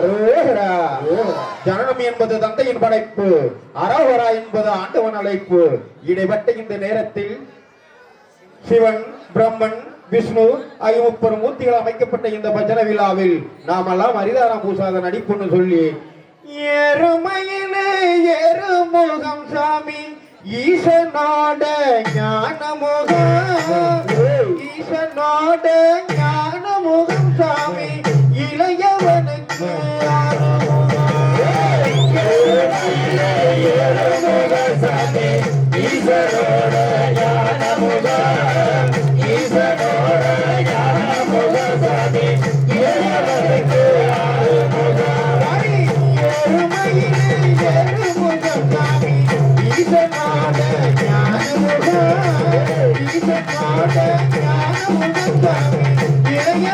அரோகரா ஜனனம் என்பது தந்தையின் படைப்பு அரோகரா என்பது ஆண்டவன் அழைப்பு. இடைப்பட்ட இந்த நேரத்தில் சிவன் பிரம்மன் விஷ்ணு ஆகிய முப்பது மூர்த்திகள் அமைக்கப்பட்ட இந்த பஜன விழாவில் நாமெல்லாம் அரிதாரா பூசாத நடிப்புன்னு சொல்லி எருமையிலே எருமுகம் சாமி ஈசனோட ஞானமுகம். ஆட தியாகம் உண்டு இளைய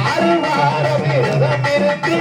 ஆறு வார விரதம் இருந்து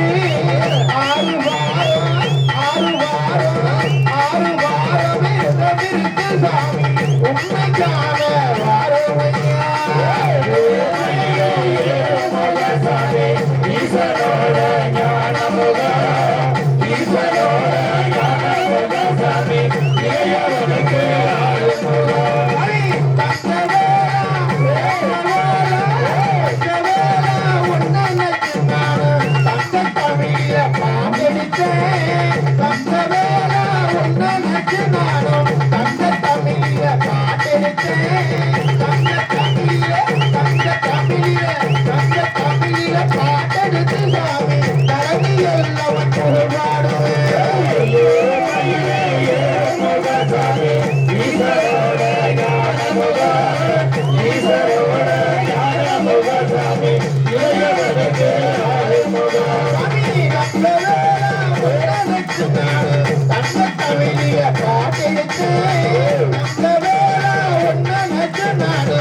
¡Gracias! Bye.